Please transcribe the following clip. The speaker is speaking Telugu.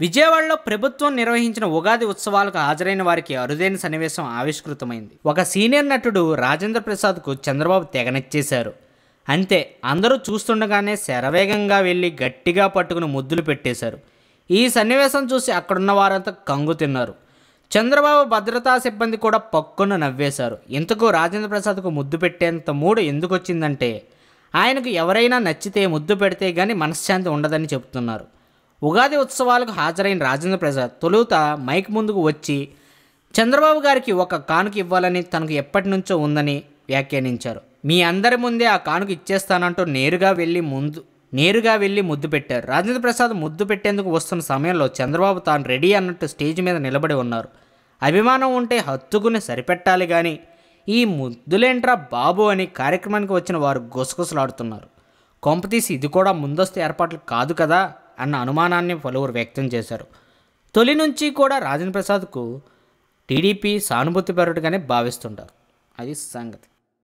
విజయవాడలో ప్రభుత్వం నిర్వహించిన ఉగాది ఉత్సవాలకు హాజరైన వారికి అరుదైన సన్నివేశం ఆవిష్కృతమైంది. ఒక సీనియర్ నటుడు రాజేంద్ర ప్రసాద్కు చంద్రబాబు తెగనెచ్చేశారు. అంతే అందరూ చూస్తుండగానే శరవేగంగా వెళ్ళి గట్టిగా పట్టుకుని ముద్దులు పెట్టేశారు. ఈ సన్నివేశం చూసి అక్కడున్న వారంతా కంగు తిన్నారు. చంద్రబాబు భద్రతా సిబ్బంది కూడా పక్కున నవ్వేశారు. ఇంతకు రాజేంద్ర ప్రసాద్కు ముద్దు పెట్టేంత మూడు ఎందుకు వచ్చిందంటే ఆయనకు ఎవరైనా నచ్చితే ముద్దు పెడితే కానీ మనశ్శాంతి ఉండదని చెబుతున్నారు. ఉగాది ఉత్సవాలకు హాజరైన రాజేంద్ర ప్రసాద్ తొలుత మైక్ ముందుకు వచ్చి చంద్రబాబు గారికి ఒక కానుక ఇవ్వాలని తనకు ఎప్పటి నుంచో ఉందని వ్యాఖ్యానించారు. మీ అందరి ముందే ఆ కానుక ఇచ్చేస్తానంటూ నేరుగా వెళ్ళి ముందు నేరుగా వెళ్ళి ముద్దు పెట్టారు. రాజేంద్ర ప్రసాద్ ముద్దు పెట్టేందుకు వస్తున్న సమయంలో చంద్రబాబు తాను రెడీ అన్నట్టు స్టేజ్ మీద నిలబడి ఉన్నారు. అభిమానం ఉంటే హత్తుకుని సరిపెట్టాలి కానీ ఈ ముద్దులేంట్రా బాబు అని కార్యక్రమానికి వచ్చిన వారు గుసగుసలాడుతున్నారు. కొంపతీసి ఇది కూడా ముందస్తు ఏర్పాట్లు కాదు కదా? అన్న అనుమానాన్ని పలువురు వ్యక్తం చేశారు. తొలి నుంచి కూడా రాజేంద్ర ప్రసాద్కు టీడీపీ సానుభూతిపరుడుగానే భావిస్తుంటారు. అది సంగతి.